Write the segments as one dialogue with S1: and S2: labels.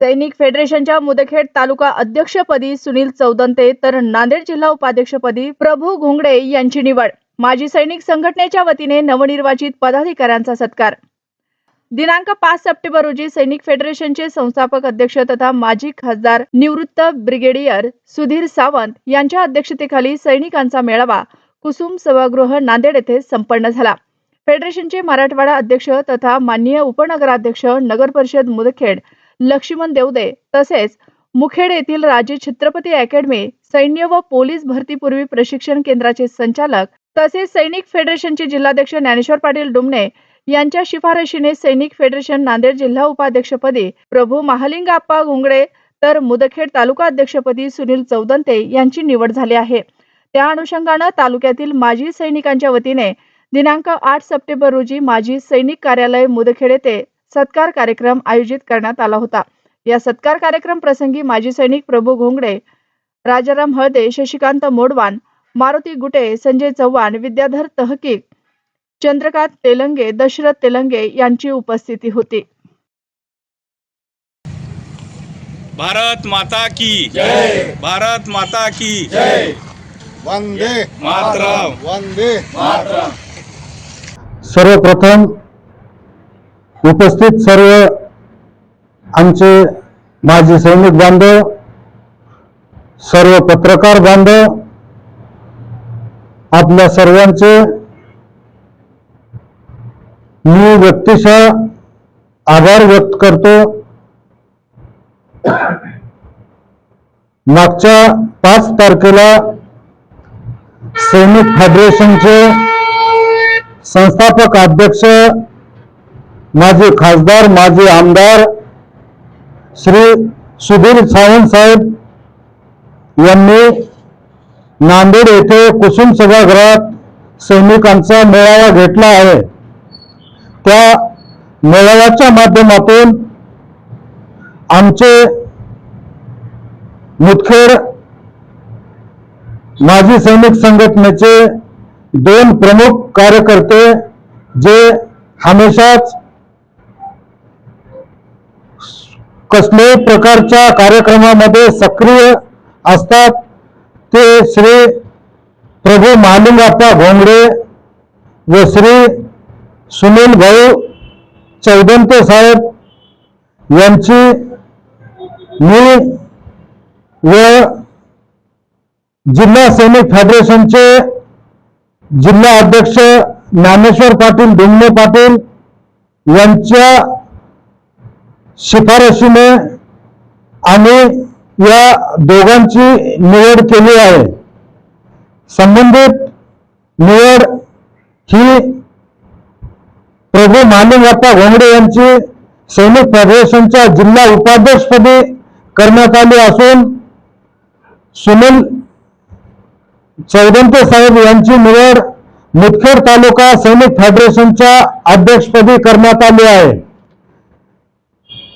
S1: सैनिक फेडरेशनच्या मुदखेड तालुका अध्यक्षपदी सुनील चौदंते तर नांदेड जिल्हा उपाध्यक्षपदी प्रभू घोंगडे यांची निवड. माजी सैनिक संघटनेच्या वतीने नवनिर्वाचित पदाधिकाऱ्यांचा सत्कार. दिनांक पाच सप्टेंबर रोजी सैनिक फेडरेशनचे संस्थापक अध्यक्ष तथा माजी खासदार निवृत्त ब्रिगेडियर सुधीर सावंत यांच्या अध्यक्षतेखाली सैनिकांचा मेळावा कुसुम सभागृह नांदेड येथे संपन्न झाला. फेडरेशनचे मराठवाडा अध्यक्ष तथा माननीय उपनगराध्यक्ष नगर परिषद मुदखेड लक्ष्मण देवदे तसेच मुखेड येथील राजे छत्रपती अकॅडमी सैन्य व पोलीस भरतीपूर्वी प्रशिक्षण केंद्राचे संचालक तसेच सैनिक फेडरेशनचे जिल्हाध्यक्ष ज्ञानेश्वर पाटील डुमणे यांच्या शिफारशीने सैनिक फेडरेशन नांदेड जिल्हा उपाध्यक्षपदी प्रभू महालिंगाप्पा घोंगडे तर मुदखेड तालुका अध्यक्षपदी सुनील चौदंते यांची निवड झाली आहे. त्या अनुषंगानं तालुक्यातील माजी सैनिकांच्या वतीने दिनांक आठ सप्टेंबर रोजी माजी सैनिक कार्यालय मुदखेड येथे सत्कार कार्यक्रम आयोजित करण्यात आला होता. या सत्कार कार्यक्रम प्रसंगी माजी सैनिक प्रभू घोंगडे राजाराम हळदे शशिकांत मोडवान मारुती गुटे संजय चव्हाण विद्याधर तहकीक चंद्रकांत तेलंगे दशरथ तेलंगे यांची उपस्थिती होती.
S2: भारत माता की
S3: जय.
S2: भारत माता की
S3: जय. वंदे
S2: मातरम.
S3: वंदे मातरम
S4: सर्वप्रथम उपस्थित सर्व आमचे माजी सैनिक बांधव सर्व पत्रकार बांधव आपल्या सर्वांचे मी व्यक्तिशः आभार व्यक्त करतो. मागच्या पाच तारखेला सैनिक फेडरेशनचे संस्थापक अध्यक्ष माजी खासदार माजी आमदार श्री सुधीर सावंत साहेब यांनी नांदेड येथे कुसुम सभागृहात सैनिकांचा मेळावा घेतला आहे. त्या मेळाव्याच्या माध्यमातून आमचे मुदखेड माजी सैनिक संघटनेचे दोन प्रमुख कार्यकर्ते जे हमेशाच कसल्याही प्रकारच्या कार्यक्रमामध्ये सक्रिय असतात. ते श्री प्रभू महालिंगाप्पा घोंगडे व श्री सुनील भाऊ चौदंते साहेब यांची मी व जिल्हा सैनिक फेडरेशनचे जिल्हा अध्यक्ष ज्ञानेश्वर पाटील डुंगणे पाटील यांच्या शिफारशीने आम्ही या दोघांची निवड केली आहे. संबंधित निवड ही प्रभू महालिंगाप्पा घोंगडे यांची सैनिक फेडरेशनच्या जिल्हा उपाध्यक्षपदी करण्यात आली असून सुनील चौदंते साहेब यांची निवड मुदखेड तालुका सैनिक फेडरेशनच्या अध्यक्षपदी करण्यात आली आहे.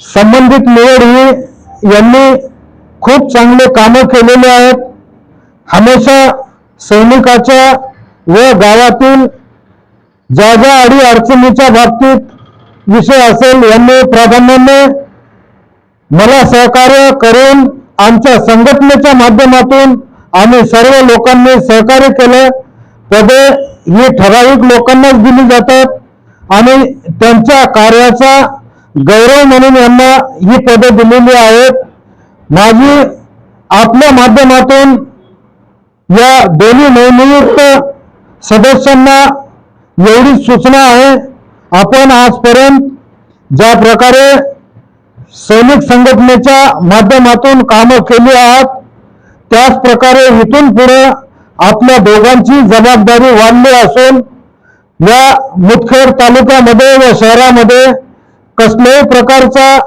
S4: संबंधित निवड यांनी खूप चांगले कामं केलेले आहेत. हमेशा सैनिकाच्या व गावातील ज्या ज्या अडी अडचणीच्या बाबतीत विषय असेल यांनी प्राधान्याने मला सहकार्य करून आमच्या संघटनेच्या माध्यमातून आम्ही सर्व लोकांनी सहकार्य केलं. पदे ही ठराविक लोकांनाच दिली जातात आणि त्यांच्या कार्याचा गौरव म्हणून यांना ही पदं दिलेली आहेत. माझी आपल्या माध्यमातून या दोन्ही नवनियुक्त सदस्यांना एवढीच सूचना आहे. आपण आजपर्यंत ज्या प्रकारे सैनिक संघटनेच्या माध्यमातून कामं केली आहात त्याच प्रकारे इथून पुढे आपल्या दोघांची जबाबदारी वाढली असून या मुदखेड तालुक्यामध्ये व शहरामध्ये कसल्याही प्रकारचा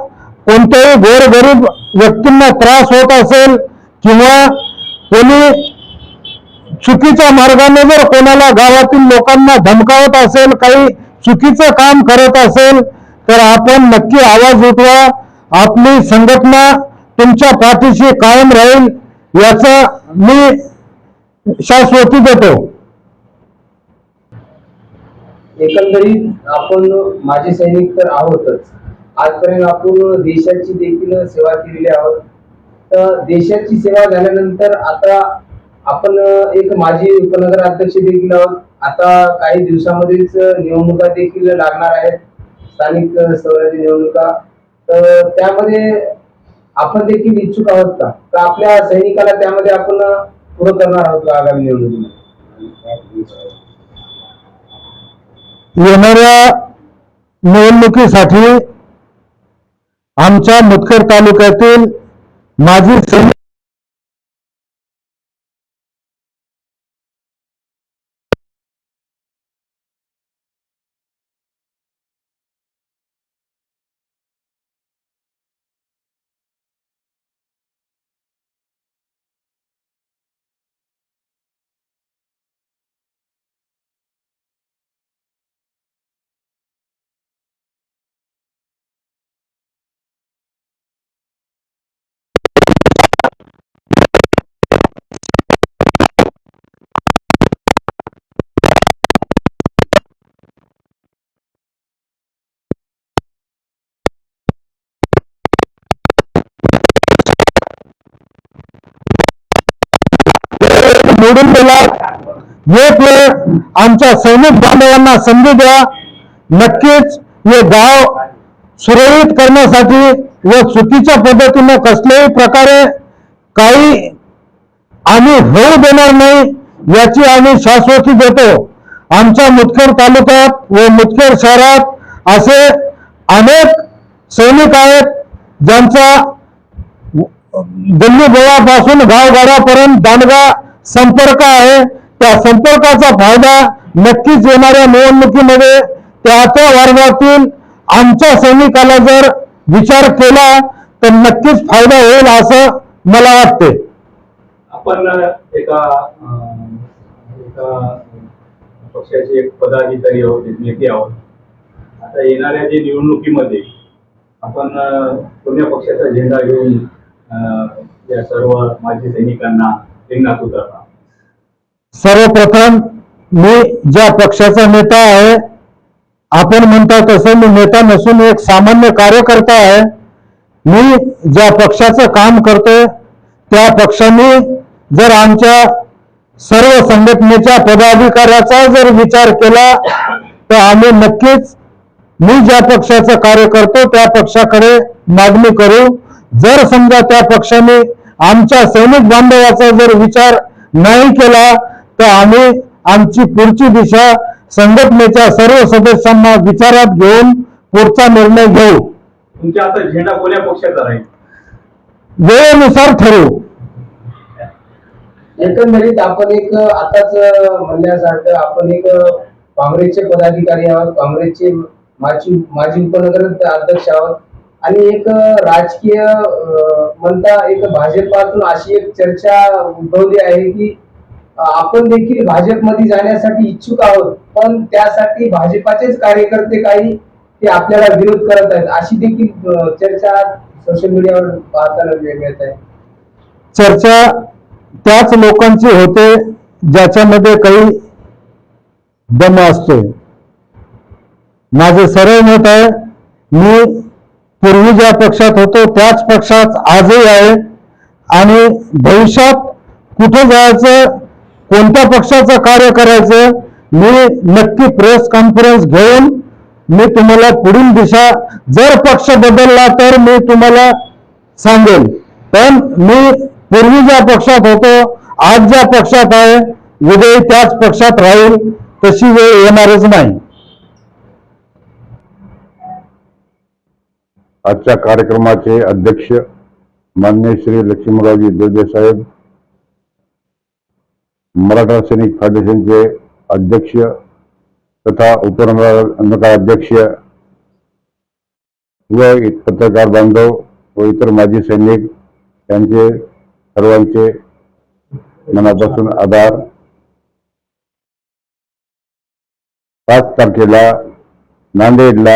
S4: कोणत्याही गोरगरीब व्यक्तींना त्रास होत असेल किंवा कोणी चुकीच्या मार्गाने जर कोणाला गावातील लोकांना धमकावत असेल काही चुकीचं काम करत असेल तर आपण नक्की आवाज उठवा. आपली संघटना तुमच्या पाठीशी कायम राहील याचा मी शाश्वती देतो.
S5: एकंदरीत आपण माजी सैनिक तर आहोतच. आजपर्यंत आपण देशाची देखील सेवा केलेली आहोत. तर देशाची सेवा झाल्यानंतर आता आपण एक माजी उपनगर अध्यक्ष देखील आहोत. आता काही दिवसामध्येच निवडणुका देखील लागणार आहेत. स्थानिक स्वराज्य निवडणुका. तर त्यामध्ये आपण देखील इच्छुक आहोत का? तर आपल्या सैनिकाला त्यामध्ये आपण पुढे करणार आहोत आगामी निवडणुकीमध्ये?
S4: येणाऱ्या निवडणुकीसाठी आमच्या मुदखेड तालुक्यातील माजी सैनिक निवडून दिला. एक वेळ आमच्या सैनिक बांधवांना संधी द्या. नक्कीच हे गाव सुरळीत करण्यासाठी व चुकीच्या पद्धतीने कसल्याही प्रकारे काही आम्ही होऊ देणार नाही याची आम्ही शाश्वती देतो. आमच्या मुदखेड तालुक्यात व मुदखेड शहरात असे अनेक सैनिक आहेत ज्यांचा दिल्ली बोळापासून गावगाड्यापर्यंत दांडगा संपर्क आहे. त्या संपर्काचा फायदा नक्कीच येणाऱ्या निवडणुकीमध्ये त्या त्या वर्गातील आमच्या सैनिकाला जर विचार केला तर नक्कीच फायदा होईल असं मला वाटते.
S6: आपण एका एका पक्षाचे एक पदाधिकारी आहोत एक नेते आहोत. आता येणाऱ्या जे निवडणुकीमध्ये आपण पुण्या पक्षाचा झेंडा घेऊन या सर्व माजी सैनिकांना
S4: सर्वप्रथम मी ज्या पक्षाचा नेता आहे आपण म्हणता तसं मी नेता नसून एक सामान्य कार्यकर्ता आहे. मी ज्या पक्षाचं काम करतोय त्या पक्षाने जर आमच्या सर्व संघटनेच्या पदाधिकाऱ्याचा जर विचार केला तर आम्ही नक्कीच मी ज्या पक्षाचं कार्य करतो त्या पक्षाकडे मागणी करू. जर समजा त्या पक्षाने आमच्या सैनिक बांधवाचा जर विचार नाही केला तर आम्ही आमची पुढची दिशा संघटनेच्या सर्व सदस्यांना विचारात घेऊन पुढचा निर्णय घेऊ.
S6: तुमच्या आता झेंडा कोण्या पक्षाचा राहील?
S4: वेळेनुसार ठरवू.
S5: एकंदरीत आपण एक आताच म्हणण्यासारखं आपण एक काँग्रेसचे पदाधिकारी आहोत काँग्रेसचे माजी माजी उपनगर अध्यक्ष आहोत. आणि एक राजकीय म्हणता एक भाजपातून अशी एक चर्चा उद्भवली आहे की आपण देखील भाजपमध्ये जाण्यासाठी इच्छुक आहोत पण त्यासाठी भाजपाचेच कार्यकर्ते काही ते आपल्याला विरोध करत आहेत अशी देखील चर्चा सोशल मीडियावर पाहताना मिळत आहे.
S4: चर्चा त्याच लोकांची होते ज्याच्यामध्ये काही दम असतोय. माझे सरळ मत आहे मी पूर्वी ज्या पक्षात होतो त्याच पक्षात आजही आहे. आणि भविष्यात कुठे जायचं कोणत्या पक्षाचं कार्य करायचं मी नक्की प्रेस कॉन्फरन्स घेऊन मी तुम्हाला पुढील दिशा जर पक्ष बदलला तर मी तुम्हाला सांगेल पण मी पूर्वी ज्या पक्षात होतो आज ज्या पक्षात आहे उद्या त्याच पक्षात राहील तशी वेळ येणारच नाही.
S7: आजच्या कार्यक्रमाचे अध्यक्ष मान्य श्री लक्ष्मीरावजी देवदे साहेब मराठा सैनिक फाउंडेशनचे अध्यक्ष तथा उपनगर अध्यक्ष व पत्रकार बांधव व इतर माजी सैनिक यांचे सर्वांचे मनापासून आभार. पाच तारखेला नांदेडला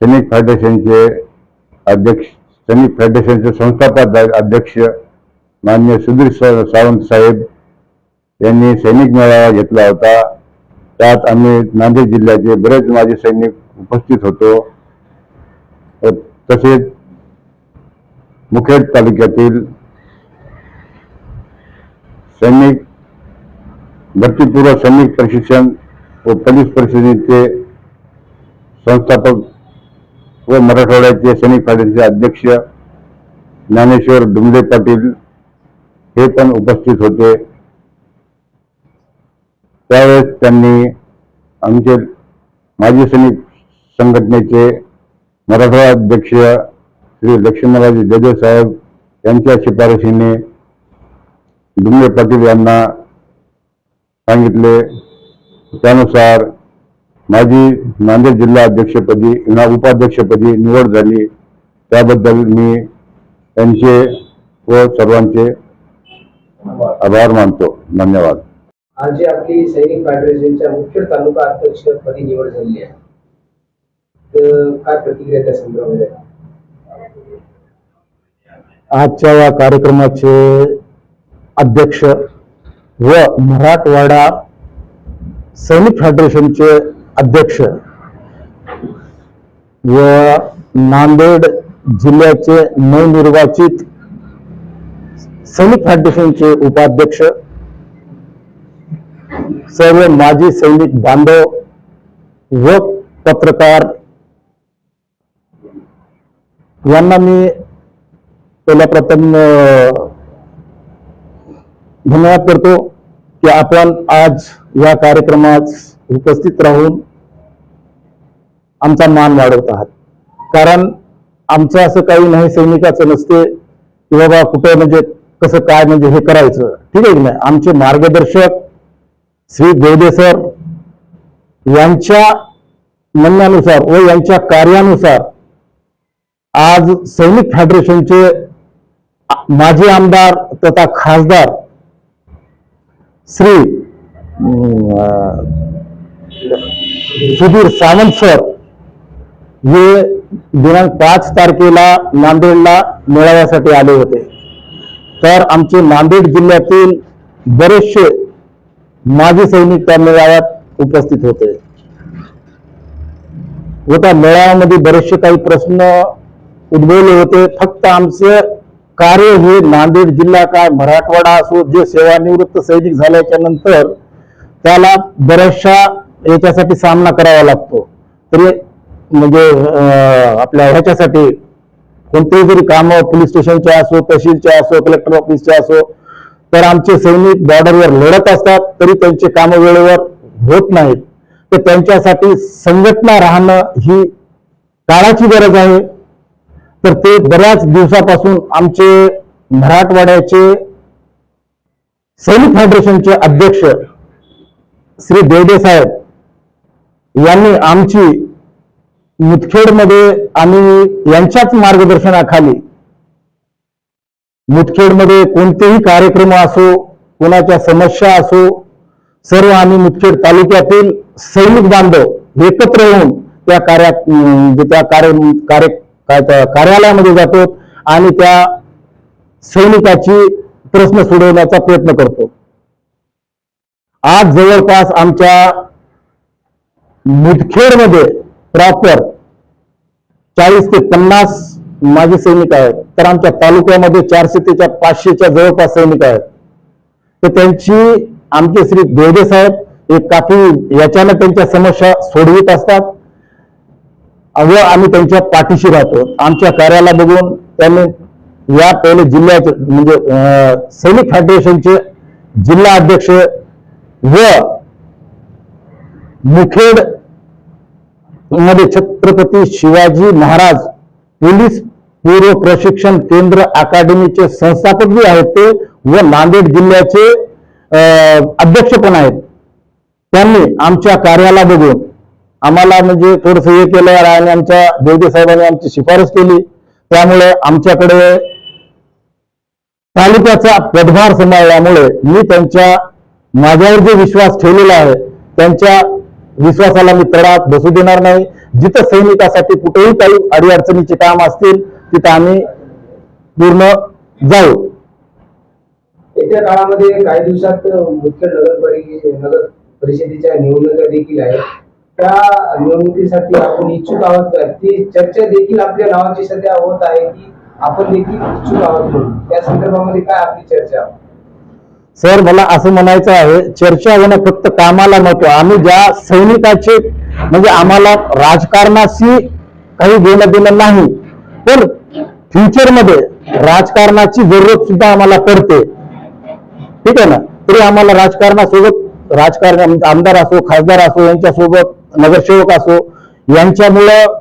S7: सैनिक फेडरेशनचे अध्यक्ष सैनिक फेडरेशनचे संस्थापक अध्यक्ष मान्य सुधीर सावंत साहेब यांनी सैनिक मेळावा घेतला होता. त्यात आम्ही नांदेड जिल्ह्याचे बरेच माझे सैनिक उपस्थित होतो. तसेच मुखेड तालुक्यातील सैनिक भरतीपूर्व सैनिक प्रशिक्षण व पोलीस परिषदेचे संस्थापक व मराठवाड्याचे सैनिक अध्यक्ष ज्ञानेश्वर डुमले पाटील हे पण उपस्थित होते. त्यावेळेस त्यांनी आमचे माजी सैनिक संघटनेचे मराठवाडा अध्यक्ष श्री लक्ष्मणराजे जदेव साहेब यांच्या शिफारशीने डुमले पाटील यांना सांगितले. त्यानुसार माझी नांदेड जिल्हा अध्यक्षपदी ना उपाध्यक्षपदी निवड झाली. त्याबद्दल मी त्यांचे व सर्वांचे आभार मानतो. धन्यवाद.
S5: आज जी आपली सैनिक फेडरेशनच्या मुख्य तालुका अध्यक्ष पदी निवड झालेली आहे. तर काय प्रतिक्रिया त्या संदर्भामध्ये?
S8: आजच्या या कार्यक्रमाचे अध्यक्ष व मराठवाडा सैनिक फेडरेशनचे अध्यक्ष व नांदेड जिल्ह्याचे नवनिर्वाचित सैनिक फाउंडेशनचे उपाध्यक्ष सर्व माजी सैनिक बांधव व पत्रकार यांना मी पहिल्या प्रथम धन्यवाद करतो की आपण आज या कार्यक्रमात उपस्थित राहून आमचा मान वाढवत आहात. कारण आमचं असं काही नाही सैनिकाचं नसते की बाबा कुठं म्हणजे कसं काय म्हणजे हे करायचं. ठीक आहे की नाही? आमचे मार्गदर्शक श्री देवदे सर यांच्या म्हणण्यानुसार व यांच्या कार्यानुसार आज सैनिक फेडरेशनचे माजी आमदार तथा खासदार श्री सुधीर सावंत सर हे दिनांक पाच तारखेला नांदेडला मेळाव्यासाठी आले होते. तर आमचे नांदेड जिल्ह्यातील बरेचसे माजी सैनिक त्या मेळाव्यात उपस्थित होते. व त्या मेळाव्यामध्ये बरेचसे काही प्रश्न उद्भवले होते. फक्त आमचे कार्य हे नांदेड जिल्हा काय मराठवाडा असो जे सेवानिवृत्त सैनिक झाल्याच्यानंतर त्याला बऱ्याचशा म्हणजे याच्यासाठी सामना करावा लागतो. तरी म्हणजे आपल्या ह्याच्यासाठी कोणतेही जरी कामं पोलीस स्टेशनचे असो तहसीलचे असो कलेक्टर ऑफिसचे असो तर आमचे सैनिक बॉर्डरवर लढत असतात तरी त्यांचे कामं वेळेवर होत नाहीत. तर त्यांच्यासाठी संघटना राहणं ही काळाची गरज आहे. तर ते बऱ्याच दिवसापासून आमचे मराठवाड्याचे सैनिक फेडरेशनचे अध्यक्ष श्री देवडे साहेब यांनी आमची मुदखेडमध्ये आणि यांच्याच मार्गदर्शनाखाली मुदखेडमध्ये कोणतेही कार्यक्रम असो कोणाच्या समस्या असो सर्व आम्ही मुदखेड तालुक्यातील सैनिक बांधव एकत्र येऊन त्या कार्या म्हणजे त्या कार्य कार्य कार्यालयामध्ये जातो आणि त्या सैनिकाची प्रश्न सोडवण्याचा प्रयत्न करतो. आज जवळपास आमच्या मुदखेडमध्ये प्रॉपर चाळीस ते पन्नास माजी सैनिक आहेत. तर आमच्या तालुक्यामध्ये चारशे ते पाचशेच्या जवळपास सैनिक आहेत. तर त्यांची आमचे श्री देवदे साहेब एक काफी याच्यानं त्यांच्या समस्या सोडवित असतात. व आम्ही त्यांच्या पाठीशी राहतो. आमच्या कार्याला बघून त्यांनी या पहिले जिल्ह्याचे म्हणजे अं, सैनिक फेडरेशनचे जिल्हा अध्यक्ष व मुखेडमध्ये छत्रपती शिवाजी महाराज पोलीस पूर्व प्रशिक्षण केंद्र अकादमीचे संस्थापक जे आहेत ते व नांदेड जिल्ह्याचे अध्यक्ष पण आहेत. त्यांनी आमच्या कार्याला बघून आम्हाला म्हणजे थोडस हे केलं आणि आमच्या देवदे साहेबांनी आमची शिफारस केली. त्यामुळे आमच्याकडे तालुक्याचा पदभार सांभाळल्यामुळे मी त्यांच्या माझ्यावर जो विश्वास ठेवलेला आहे त्यांच्या विश्वासाला मी तडा बसू देणार नाही. जिथं सैनिकासाठी कुठेही काही अडीअडचणीचे काम असतील तिथं आम्ही पूर्ण जाऊ.
S5: येत्या काळामध्ये काही दिवसात मुख्य नगर नगर परिषदेच्या निवडणुका देखील आहेत. त्या निवडणुकीसाठी आपण इच्छुक आहोत का? ती चर्चा देखील आपल्या नावाची सध्या होत आहे की आपण देखील इच्छुक आहोत त्या संदर्भामध्ये काय आपली चर्चा?
S9: सर मला असं म्हणायचं आहे चर्चा होणं फक्त कामाला नको. आम्ही ज्या सैनिकाचे म्हणजे आम्हाला राजकारणाशी काही घेणं देणं नाही पण फ्युचरमध्ये राजकारणाची जरूरत सुद्धा आम्हाला पडते. ठीक आहे ना? तरी आम्हाला राजकारणासोबत राजकारण आमदार असो खासदार असो यांच्यासोबत नगरसेवक असो यांच्यामुळं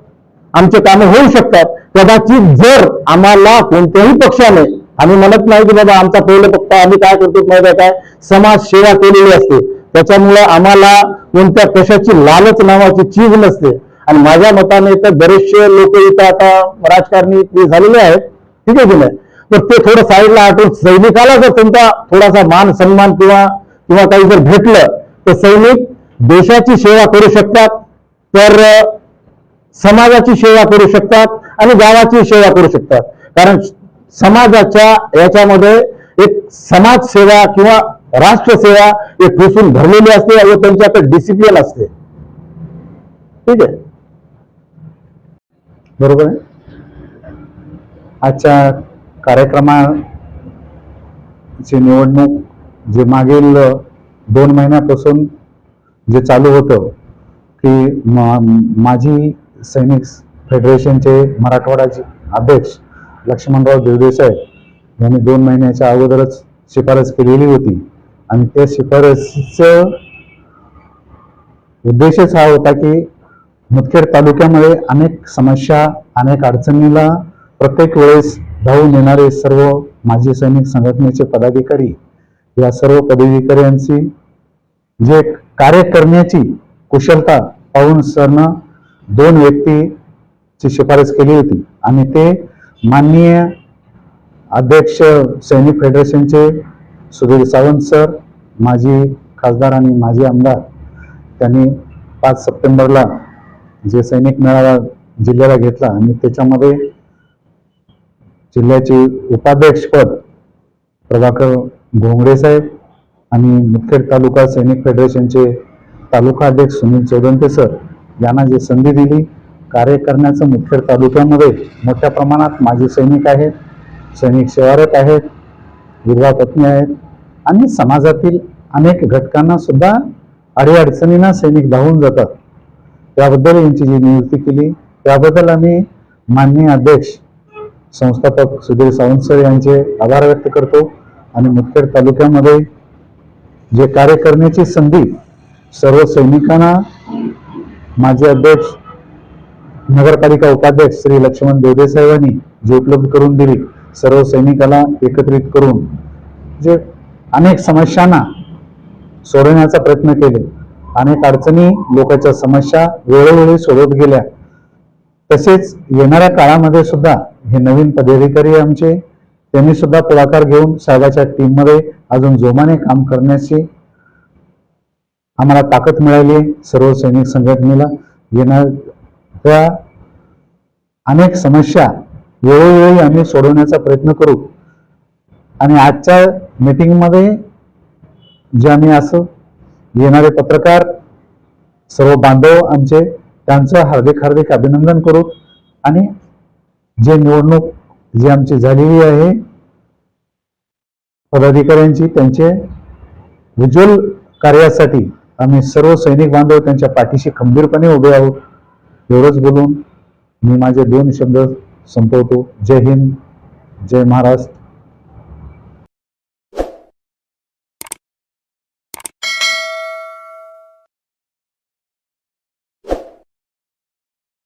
S9: आमचे कामं होऊ शकतात. कदाचित जर आम्हाला कोणत्याही पक्षाने आम्ही म्हणत नाही की बाबा आमचा पहिलं पप्पा आम्ही काय करतो माहिती आहे काय? समाज सेवा केलेली असते. त्याच्यामुळे आम्हाला कोणत्या कशाची लालच नावाची चीज नसते. आणि माझ्या मताने तर बरेचसे लोक इथं आता राजकारणी झालेले आहेत. ठीक आहे की नाही? तर ते थोडं साईडला आठवून सैनिकाला जर त्यांचा थोडासा मान सन्मान किंवा किंवा काही जर भेटलं तर सैनिक देशाची सेवा करू शकतात. तर समाजाची सेवा करू शकतात आणि गावाची सेवा करू शकतात. कारण समाजाच्या याच्यामध्ये एक समाजसेवा किंवा राष्ट्रसेवा एक ठोसून भरलेली असते व त्यांच्याकडे डिसिप्लिन असते. ठीक आहे? बरोबर आहे? आजच्या कार्यक्रमाची निवडणूक जे मागील दोन महिन्यापासून जे चालू होतं की मा- माजी सैनिक फेडरेशनचे मराठवाड्याचे अध्यक्ष लक्ष्मणराव देवदेसाहेब यांनी दोन महिन्याच्या अगोदरच शिफारस केलेली होती. आणि त्या शिफारसीचं उद्देशच हा होता की मुदखेड तालुक्यामध्ये अनेक समस्या अनेक अडचणीला प्रत्येक वेळेस धावून येणारे सर्व माजी सैनिक संघटनेचे पदाधिकारी या सर्व पदाधिकाऱ्यांची जे कार्य करण्याची कुशलता पाहून सरनं दोन व्यक्तीची शिफारस केली होती. आणि ते माननीय अध्यक्ष सैनिक फेडरेशनचे सुधीर सावंत सर माजी खासदार आणि माजी आमदार त्यांनी पाच सप्टेंबरला जे सैनिक मेळावा जिल्ह्याला घेतला आणि त्याच्यामध्ये जिल्ह्याचे उपाध्यक्षपद प्रभाकर घोंगडे साहेब आणि मुखेड तालुका सैनिक फेडरेशनचे तालुका अध्यक्ष सुनील चौदंते सर यांना जी संधी दिली कार्य करण्याचं मुखेड तालुक्यामध्ये मोठ्या प्रमाणात माजी सैनिक आहेत सैनिक सेवारत आहेत विधवा पत्नी आहेत आणि समाजातील अनेक घटकांना सुद्धा अडीअडचणींना सैनिक धावून जातात. त्याबद्दल यांची जी नियुक्ती केली त्याबद्दल आम्ही माननीय अध्यक्ष संस्थापक सुधीर सावंत सर यांचे आभार व्यक्त करतो आणि मुखेड तालुक्यामध्ये जे कार्य करण्याची संधी सर्व सैनिकांना माजी अध्यक्ष नगरपालिका उपाध्यक्ष श्री लक्ष्मण देवदे साहेबांनी जी उपलब्ध करून दिली सर्व सैनिकाला एकत्रित करून जे अनेक समस्यांना सोडवण्याचा प्रयत्न केले. अनेक अडचणी लोकांच्या समस्या वेळोवेळी सोडवत गेल्या. तसेच येणाऱ्या काळामध्ये सुद्धा हे नवीन पदाधिकारी आमचे त्यांनी सुद्धा पुढाकार घेऊन साहेबाच्या टीममध्ये अजून जोमाने काम करण्याची आम्हाला ताकद मिळाली सर्व सैनिक संघटनेला येणार त्या अनेक समस्या वेळोवेळी आम्ही सोडवण्याचा प्रयत्न करू. आणि आजच्या मीटिंगमध्ये जे आम्ही असं येणारे पत्रकार सर्व बांधव आमचे त्यांचं हार्दिक हार्दिक अभिनंदन करू. आणि जे निवडणूक जी आमची झालेली आहे पदाधिकाऱ्यांची त्यांचे उज्ज्वल कार्यासाठी आम्ही सर्व सैनिक बांधव त्यांच्या पाठीशी खंबीरपणे उभे आहोत. एवढंच बोलून मी माझे दोन शब्द संपवतो. जय हिंद जय महाराष्ट्र.